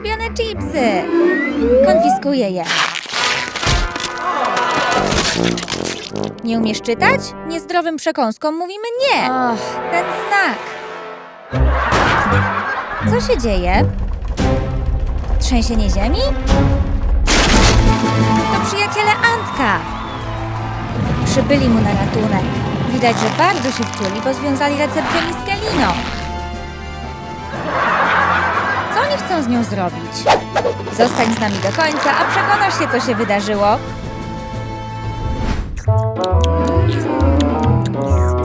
ulubione chipsy. Konfiskuję je. Nie umiesz czytać? Niezdrowym przekąskom mówimy nie. Och, ten znak. Co się dzieje? Trzęsienie ziemi? To przyjaciele Antka. Przybyli mu na ratunek. Widać, że bardzo się wczuli, bo związali recepcjonistkę Liną. Co z nią zrobić? Zostań z nami do końca, a przekonasz się, co się wydarzyło.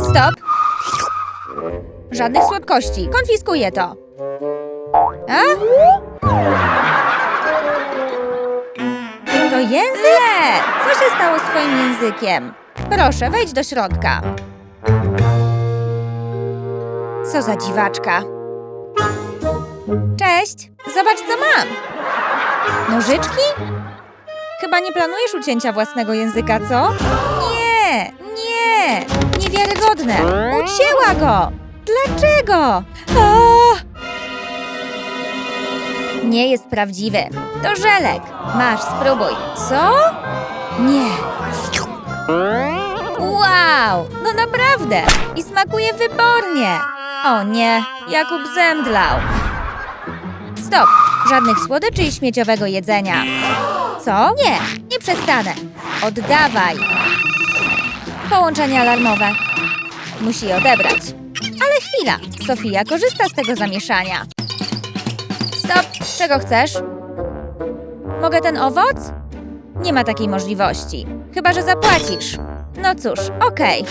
Stop! Żadnych słodkości. Konfiskuję to. A? To język! Co się stało z twoim językiem? Proszę, wejdź do środka. Co za dziwaczka. Cześć! Zobacz, co mam! Nożyczki? Chyba nie planujesz ucięcia własnego języka, co? Nie! Nie! Niewiarygodne! Ucięła go! Dlaczego? O! Nie jest prawdziwy. To żelek. Masz, spróbuj. Co? Nie. Wow! No naprawdę! I smakuje wybornie! O nie, Jakub zemdlał. Stop! Żadnych słodyczy i śmieciowego jedzenia. Co? Nie, nie przestanę. Oddawaj. Połączenie alarmowe. Musi je odebrać. Ale chwila, Sofia korzysta z tego zamieszania. Stop! Czego chcesz? Mogę ten owoc? Nie ma takiej możliwości. Chyba, że zapłacisz. No cóż, okej.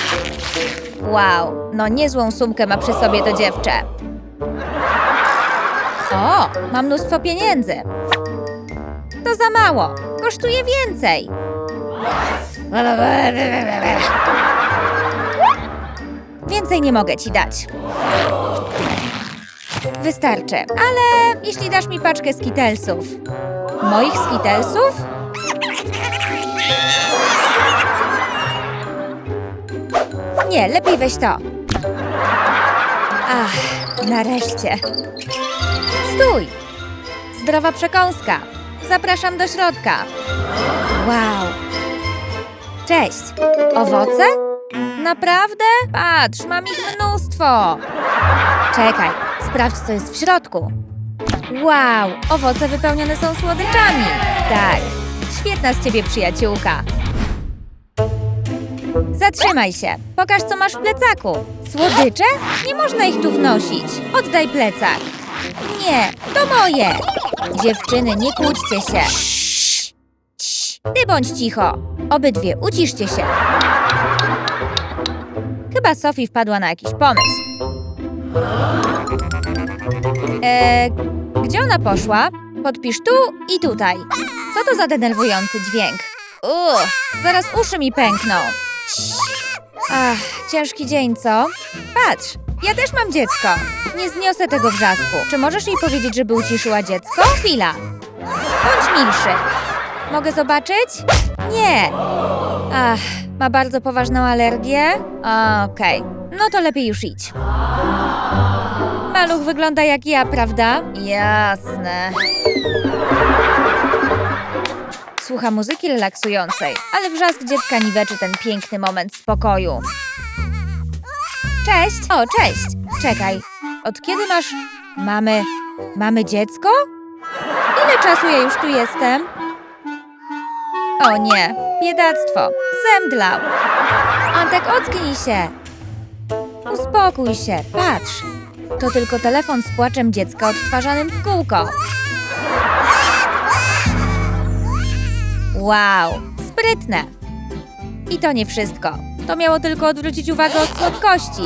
Wow, no niezłą sumkę ma przy sobie to dziewczę. O, ma mnóstwo pieniędzy. To za mało. Kosztuje więcej. Więcej nie mogę ci dać. Wystarczy, ale jeśli dasz mi paczkę skitelsów. Moich skitelsów? Nie, lepiej weź to. Ach, nareszcie. Stój! Zdrowa przekąska. Zapraszam do środka. Wow. Cześć. Owoce? Naprawdę? Patrz, mam ich mnóstwo. Czekaj, sprawdź, co jest w środku. Wow, owoce wypełnione są słodyczami. Tak, świetna z ciebie przyjaciółka. Zatrzymaj się. Pokaż, co masz w plecaku. Słodycze? Nie można ich tu wnosić. Oddaj plecak. Nie, to moje. Dziewczyny, nie kłóćcie się. Ty bądź cicho. Obydwie, uciszcie się. Chyba Sophie wpadła na jakiś pomysł. Eee, gdzie ona poszła? Podpisz tu i tutaj. Co to za denerwujący dźwięk? Uuu, zaraz uszy mi pękną. Ach, ciężki dzień, co? Patrz, ja też mam dziecko. Nie zniosę tego wrzasku. Czy możesz jej powiedzieć, żeby uciszyła dziecko? Chwila. Bądź milszy. Mogę zobaczyć? Nie. Ach, ma bardzo poważną alergię? Okej, no to lepiej już idź. Maluch wygląda jak ja, prawda? Jasne. Słucha muzyki relaksującej, ale wrzask dziecka niweczy ten piękny moment spokoju. Cześć! O, cześć! Czekaj, od kiedy masz... Mamy... Mamy dziecko? Ile czasu ja już tu jestem? O nie, biedactwo, zemdlał. Antek, ocknij się. Uspokój się, patrz. To tylko telefon z płaczem dziecka odtwarzanym w kółko. Wow, sprytne. I to nie wszystko. To miało tylko odwrócić uwagę od słodkości.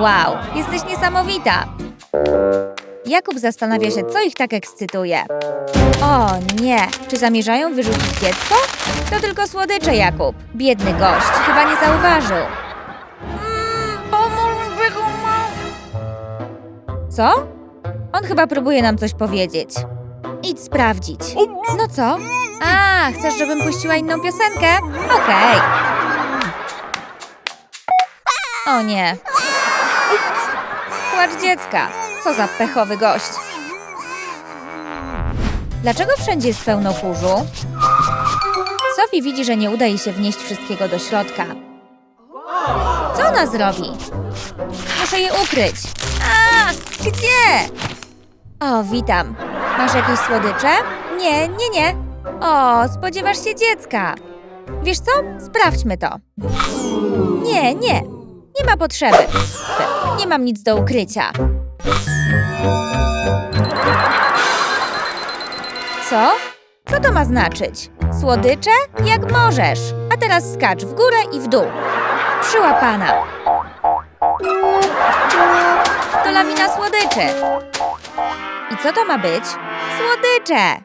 Wow, jesteś niesamowita. Jakub zastanawia się, co ich tak ekscytuje. O nie, czy zamierzają wyrzucić dziecko? To tylko słodycze, Jakub. Biedny gość, chyba nie zauważył. Co? On chyba próbuje nam coś powiedzieć. Idź sprawdzić. No co? A, chcesz, żebym puściła inną piosenkę? Okej. O nie. Płacz dziecka. Co za pechowy gość. Dlaczego wszędzie jest pełno kurzu? Sophie widzi, że nie uda jej się wnieść wszystkiego do środka. Co ona zrobi? Muszę je ukryć. A, gdzie? O, witam. Masz jakieś słodycze? Nie, nie, nie. O, spodziewasz się dziecka. Wiesz co? Sprawdźmy to. Nie, nie. Nie ma potrzeby. Nie mam nic do ukrycia. Co? Co to ma znaczyć? Słodycze? Jak możesz. A teraz skacz w górę i w dół. Przyłapana. To lawina słodyczy. I co to ma być? Słodycze!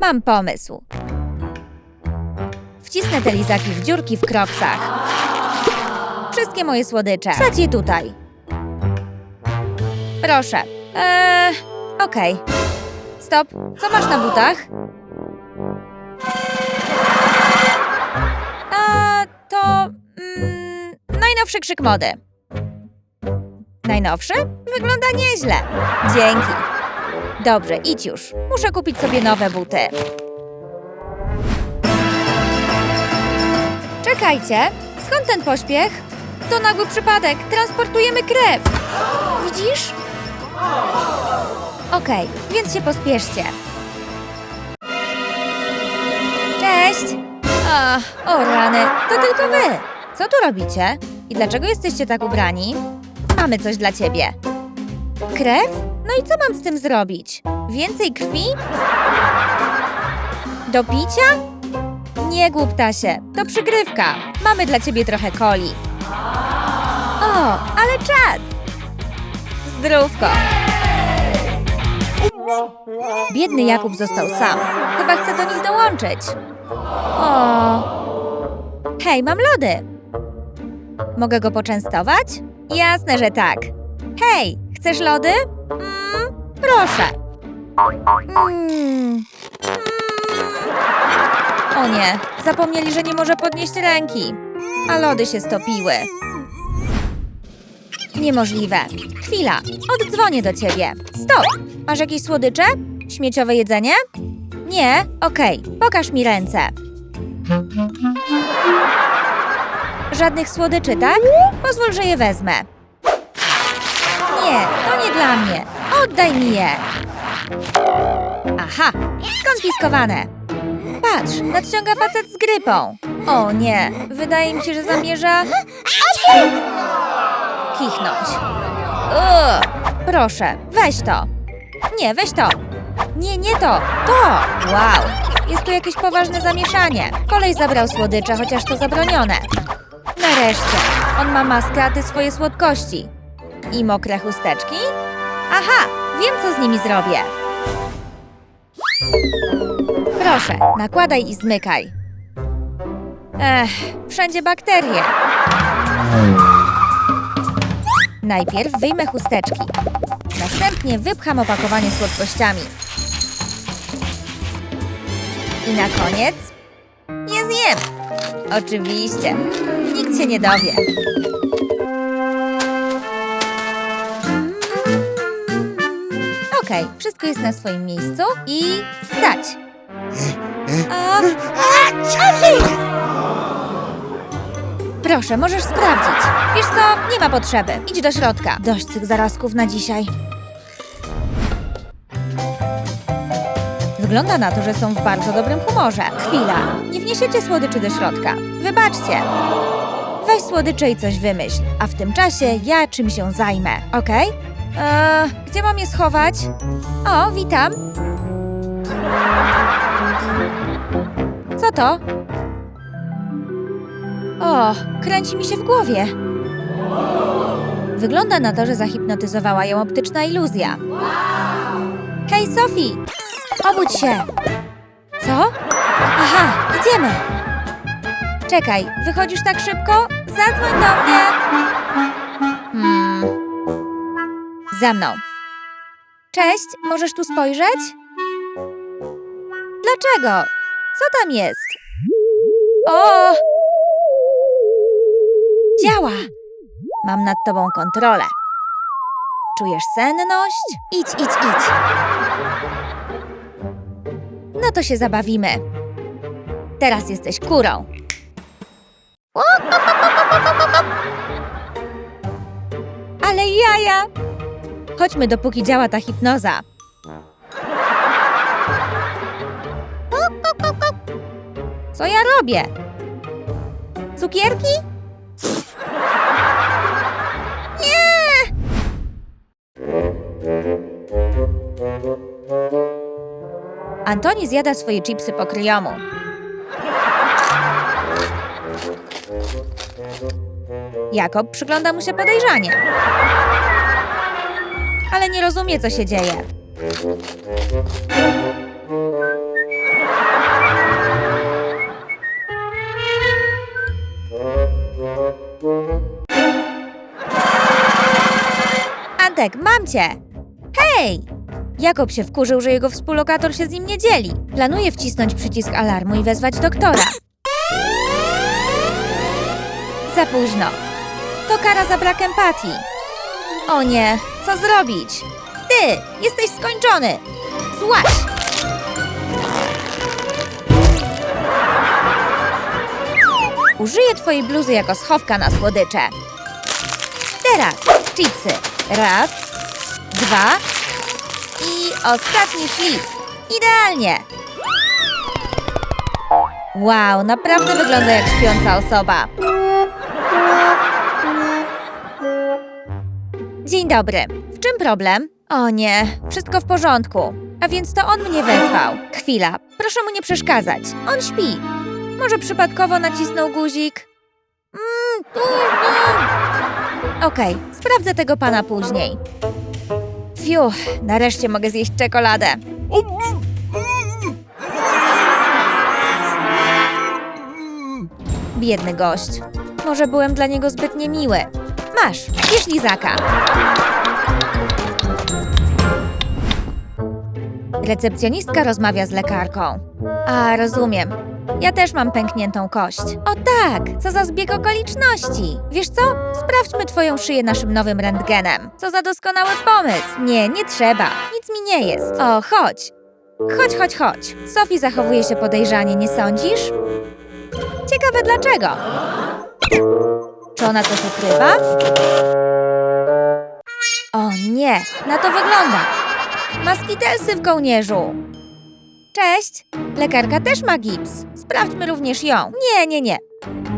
Mam pomysł. Wcisnę te lizaki w dziurki w kroksach. Wszystkie moje słodycze. Wsadź je tutaj. Proszę. Eee, okej. Stop. Co masz na butach? A, to... Mm, najnowszy krzyk mody. Najnowszy? Wygląda nieźle. Dzięki. Dobrze, idź już. Muszę kupić sobie nowe buty. Czekajcie. Skąd ten pośpiech? To nagły przypadek. Transportujemy krew. Widzisz? Okej, więc się pospieszcie. Cześć! A, o rany, to tylko wy! Co tu robicie? I dlaczego jesteście tak ubrani? Mamy coś dla ciebie. Krew? No i co mam z tym zrobić? Więcej krwi? Do picia? Nie głup Tasie, to przygrywka. Mamy dla ciebie trochę coli. O, ale czad! Zdrówko! Biedny Jakub został sam. Chyba chce do nich dołączyć. O! Hej, mam lody! Mogę go poczęstować? Jasne, że tak. Hej, chcesz lody? Mm, proszę. Mm. O nie, zapomnieli, że nie może podnieść ręki. A lody się stopiły. Niemożliwe. Chwila, oddzwonię do ciebie. Stop! Masz jakieś słodycze? Śmieciowe jedzenie? Nie? Okej, pokaż mi ręce. Żadnych słodyczy, tak? Pozwól, że je wezmę. Nie, to nie dla mnie. Oddaj mi je. Aha, skonfiskowane. Patrz, nadciąga facet z grypą. O nie, wydaje mi się, że zamierza... Kichnąć. Proszę, weź to. Nie, weź to. Nie, nie to. To. Wow. Jest tu jakieś poważne zamieszanie. Kolej zabrał słodycze, chociaż to zabronione. Nareszcie. On ma maskę, a ty swoje słodkości. I mokre chusteczki? Aha, wiem, co z nimi zrobię. Proszę, nakładaj i zmykaj. Ech, wszędzie bakterie. Najpierw wyjmę chusteczki. Następnie wypcham opakowanie słodkościami. I na koniec je zjem. Oczywiście. Nikt się nie dowie. Okej, wszystko jest na swoim miejscu i stać. A, Proszę, możesz sprawdzić. Wiesz co, nie ma potrzeby. Idź do środka. Dość tych zarazków na dzisiaj. Wygląda na to, że są w bardzo dobrym humorze. Chwila, nie wniesiecie słodyczy do środka. Wybaczcie. Weź słodycze i coś wymyśl, a w tym czasie ja czym się zajmę, okej? Eee, gdzie mam je schować? O, witam. Co to? O, kręci mi się w głowie. Wygląda na to, że zahipnotyzowała ją optyczna iluzja. Hej, Sophie! Obudź się! Co? Aha, idziemy! Czekaj, wychodzisz tak szybko? Zadzwoń do mnie! Hmm. Za mną. Cześć, możesz tu spojrzeć? Dlaczego? Co tam jest? O! Działa! Mam nad tobą kontrolę. Czujesz senność? Idź, idź, idź. No to się zabawimy. Teraz jesteś kurą. Ale jaja! Chodźmy, dopóki działa ta hipnoza. Co ja robię? Cukierki? Nie! Antoni zjada swoje chipsy po kryjomu. Jakob przygląda mu się podejrzanie. Ale nie rozumie, co się dzieje. Antek, mam cię! Hej! Jakob się wkurzył, że jego współlokator się z nim nie dzieli. Planuje wcisnąć przycisk alarmu i wezwać doktora. Za późno. To kara za brak empatii. O nie, co zrobić? Ty, jesteś skończony! Złaś! Użyję twojej bluzy jako schowka na słodycze. Teraz chipsy. Raz, dwa i ostatni szlif. Idealnie! Wow, naprawdę wygląda jak śpiąca osoba. Dzień dobry. W czym problem? O nie, wszystko w porządku. A więc to on mnie wezwał. Chwila, proszę mu nie przeszkadzać. On śpi. Może przypadkowo nacisnął guzik? Mm. Okej, sprawdzę tego pana później. Fiu, nareszcie mogę zjeść czekoladę. Biedny gość. Może byłem dla niego zbyt niemiły. Masz, bierz lizaka. Recepcjonistka rozmawia z lekarką. A, rozumiem. Ja też mam pękniętą kość. O tak, co za zbieg okoliczności. Wiesz co? Sprawdźmy twoją szyję naszym nowym rentgenem. Co za doskonały pomysł. Nie, nie trzeba. Nic mi nie jest. O, chodź. Chodź, chodź, chodź. Sophie zachowuje się podejrzanie, nie sądzisz? Ciekawe dlaczego. Czy ona coś ukrywa? O nie, na to wygląda. Ma skitelsy w kołnierzu. Cześć. Lekarka też ma gips. Sprawdźmy również ją. Nie, nie, nie.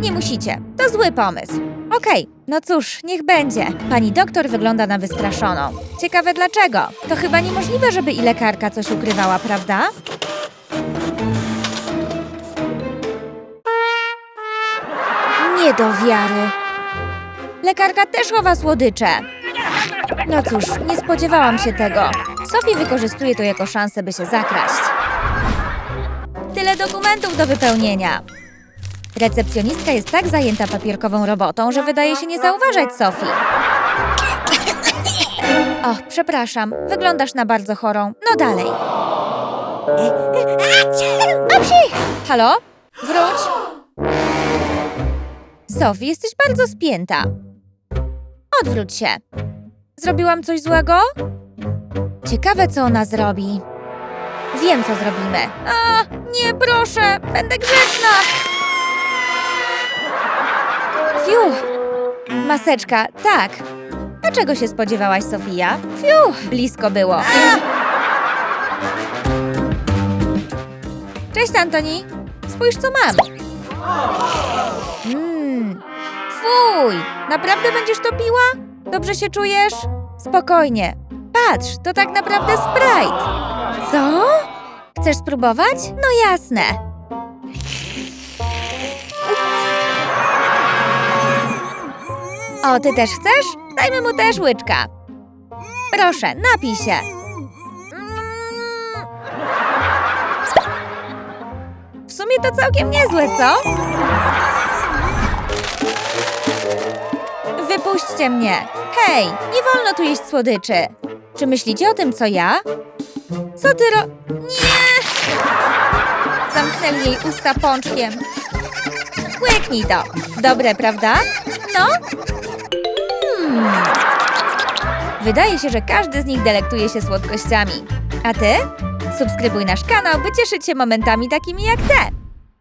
Nie musicie. To zły pomysł. Okej, no cóż, niech będzie. Pani doktor wygląda na wystraszoną. Ciekawe dlaczego. To chyba niemożliwe, żeby i lekarka coś ukrywała, prawda? Nie do wiary. Lekarka też chowa słodycze. No cóż, nie spodziewałam się tego. Sophie wykorzystuje to jako szansę, by się zakraść. Dokumentów do wypełnienia. Recepcjonistka jest tak zajęta papierkową robotą, że wydaje się nie zauważać Sophie. O, przepraszam, wyglądasz na bardzo chorą. No dalej. Apsi! Halo? Wróć. Sophie, jesteś bardzo spięta. Odwróć się. Zrobiłam coś złego? Ciekawe, co ona zrobi. Wiem, co zrobimy. A, nie, proszę, będę grzeczna. Fiu. Maseczka, tak. A czego się spodziewałaś, Sofia? Fiu, blisko było. Cześć, Antoni. Spójrz, co mam. Mmm. Fuj, naprawdę będziesz to piła? Dobrze się czujesz? Spokojnie. Patrz, to tak naprawdę Sprite. Co? Chcesz spróbować? No jasne. O, ty też chcesz? Dajmy mu też łyczka. Proszę, napij się. W sumie to całkiem niezłe, co? Wypuśćcie mnie! Hej, nie wolno tu jeść słodyczy! Czy myślicie o tym, co ja? Co ty ro... Nie! Zamknęli jej usta pączkiem. Łyknij to. Dobre, prawda? No? Hmm. Wydaje się, że każdy z nich delektuje się słodkościami. A ty? Subskrybuj nasz kanał, by cieszyć się momentami takimi jak te.